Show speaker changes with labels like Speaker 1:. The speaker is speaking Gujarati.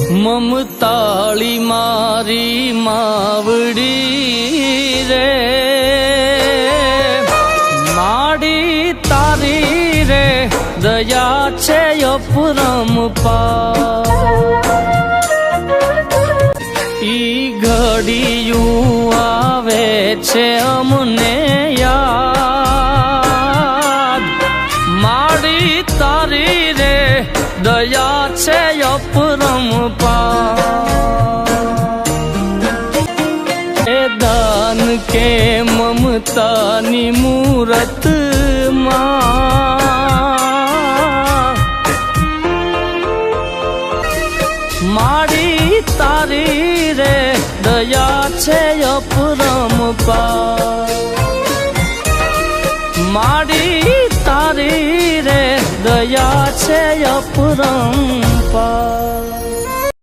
Speaker 1: મમતાળી મારી માવડી રે. માડી તારી રે, દયા છે અપરમ ઈ ઘડિયું આવે છે અમને યાદ. માડી તારી રે, દયા છે અપરમ એ દાન કે મમતાની મૂરત મારી તારી રે દયા છે અપરમ મારી તારી રે દયા છે અપરમ